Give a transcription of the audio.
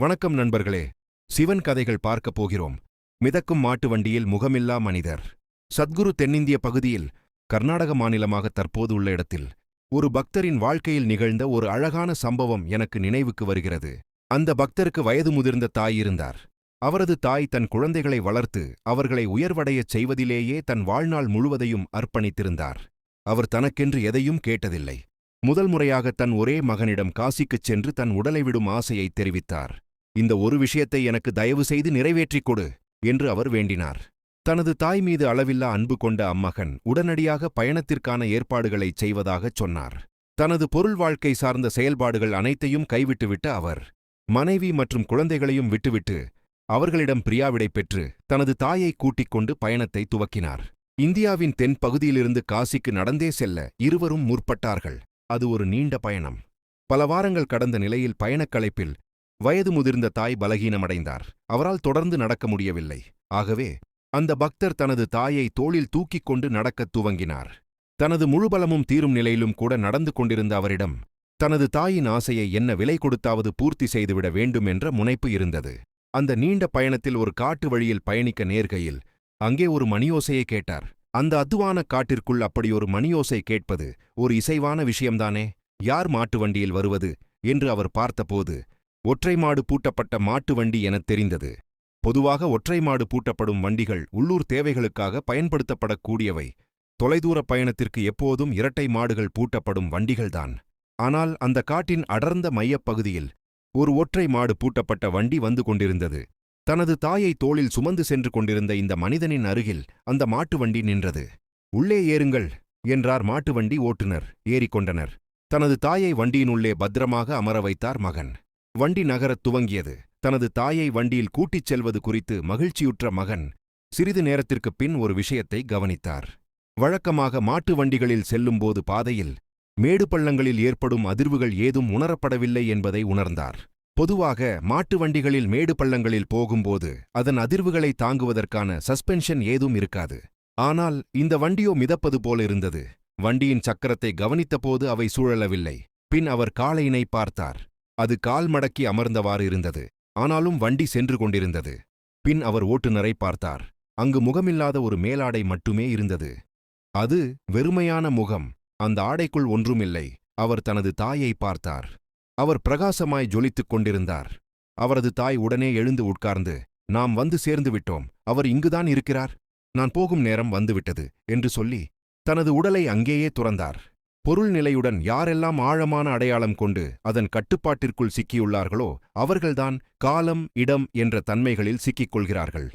வணக்கம் நண்பர்களே. சிவன் கதைகள் பார்க்கப் போகிறோம். மிதக்கும் மாட்டு வண்டியில் முகமில்லா மனிதர். சத்குரு தென்னிந்திய பகுதியில் கர்நாடக மாநிலமாக தற்போது உள்ள இடத்தில் ஒரு பக்தரின் வாழ்க்கையில் நிகழ்ந்த ஒரு அழகான சம்பவம் எனக்கு நினைவுக்கு வருகிறது. அந்த பக்தருக்கு வயது முதிர்ந்த தாய் இருந்தார். அவரது தாய் தன் குழந்தைகளை வளர்த்து அவர்களை உயர்வடையச் செய்வதிலேயே தன் வாழ்நாள் முழுவதையும் அர்ப்பணித்திருந்தார். அவர் தனக்கென்று எதையும் கேட்டதில்லை. முதல் முறையாக தன் ஒரே மகனிடம் காசிக்குச் சென்று தன் உடலை விடும் ஆசையை தெரிவித்தார். இந்த ஒரு விஷயத்தை எனக்கு தயவு செய்து நிறைவேற்றிக் கொடு என்று அவர் வேண்டினார். தனது தாய் மீது அளவில்லா அன்பு கொண்ட அம்மகன் உடனடியாக பயணத்திற்கான ஏற்பாடுகளைச் செய்வதாகச் சொன்னார். தனது பொருள் வாழ்க்கை சார்ந்த செயல்பாடுகள் அனைத்தையும் கைவிட்டுவிட்ட அவர் மனைவி மற்றும் குழந்தைகளையும் விட்டுவிட்டு அவர்களிடம் பிரியாவிடை பெற்று தனது தாயை கூட்டிக் கொண்டு பயணத்தை துவக்கினார். இந்தியாவின் தென் பகுதியிலிருந்து காசிக்கு நடந்தே செல்ல இருவரும் முற்பட்டார்கள். அது ஒரு நீண்ட பயணம். பல வாரங்கள் கடந்த நிலையில் பயணக்களைப்பில் வயது முதிர்ந்த தாய் பலகீனமடைந்தார். அவரால் தொடர்ந்து நடக்க முடியவில்லை. ஆகவே அந்த பக்தர் தனது தாயை தோளில் தூக்கிக் கொண்டு நடக்கத் துவங்கினார். தனது முழுபலமும் தீரும் நிலையிலும் கூட நடந்து கொண்டிருந்த அவரிடம் தனது தாயின் ஆசையை என்ன விலை கொடுத்தாவது பூர்த்தி செய்துவிட வேண்டும் என்ற முனைப்பு இருந்தது. அந்த நீண்ட பயணத்தில் ஒரு காட்டு வழியில் பயணிக்க நேர்கையில் அங்கே ஒரு மணியோசையை கேட்டார். அந்த அதுவான காட்டிற்குள் அப்படியொரு மணியோசை கேட்பது ஒரு இசைவான விஷயம்தானே? யார் மாட்டு வண்டியில் வருவது? என்று அவர் பார்த்தபோது ஒற்றை மாடு பூட்டப்பட்ட மாட்டு வண்டி எனத் தெரிந்தது. பொதுவாக ஒற்றை மாடு பூட்டப்படும் வண்டிகள் உள்ளூர் தேவைகளுக்காக பயன்படுத்தப்படக்கூடியவை. தொலைதூர பயணத்திற்கு எப்போதும் இரட்டை மாடுகள் பூட்டப்படும் வண்டிகள்தான். ஆனால் அந்த காட்டின் அடர்ந்த மையப்பகுதியில் ஒரு ஒற்றை மாடு பூட்டப்பட்ட வண்டி வந்து கொண்டிருந்தது. தனது தாயை தோளில் சுமந்து சென்று கொண்டிருந்த இந்த மனிதனின் அருகில் அந்த மாட்டு வண்டி நின்றது. உள்ளே ஏறுங்கள் என்றார் மாட்டு வண்டி ஓட்டுநர் ஏறிக்கொண்டனர். தனது தாயை வண்டியினுள்ளே பத்திரமாக அமர வைத்தார் மகன். வண்டி நகரத் துவங்கியது. தனது தாயை வண்டியில் கூட்டிச் செல்வது குறித்து மகிழ்ச்சியுற்ற மகன் சிறிது நேரத்திற்குப் பின் ஒரு விஷயத்தை கவனித்தார். வழக்கமாக மாட்டு வண்டிகளில் செல்லும்போது பாதையில் மேடு பள்ளங்களில் ஏற்படும் அதிர்வுகள் ஏதும் உணரப்படவில்லை என்பதை உணர்ந்தார். பொதுவாக மாட்டு வண்டிகளில் மேடு பள்ளங்களில் போகும்போது அதன் அதிர்வுகளை தாங்குவதற்கான சஸ்பென்ஷன் ஏதும் இருக்காது. ஆனால் இந்த வண்டியோ மிதப்பது போல இருந்தது. வண்டியின் சக்கரத்தை கவனித்தபோது அவை சூழலவில்லை. பின் அவர் காளையினை பார்த்தார். அது கால் மடக்கி அமர்ந்தவாறு இருந்தது. ஆனாலும் வண்டி சென்று கொண்டிருந்தது. பின் அவர் ஓட்டுநரை பார்த்தார். அங்கு முகமில்லாத ஒரு மேலாடை மட்டுமே இருந்தது. அது வெறுமையான முகம். அந்த ஆடைக்குள் ஒன்றுமில்லை. அவர் தனது தாயை பார்த்தார். அவர் பிரகாசமாய் ஜொலித்துக் கொண்டிருந்தார். அவரது தாய் உடனே எழுந்து உட்கார்ந்து நாம் வந்து சேர்ந்து விட்டோம். அவர் இங்குதான் இருக்கிறார். நான் போகும் நேரம் வந்துவிட்டது என்று சொல்லி தனது உடலை அங்கேயே துறந்தார். பொருள் நிலையுடன் யாரெல்லாம் ஆழமான அடையாளம் கொண்டு அதன் கட்டுப்பாட்டிற்குள் சிக்கியுள்ளார்களோ அவர்கள்தான் காலம் இடம் என்ற தன்மைகளில் சிக்கிக் கொள்கிறார்கள்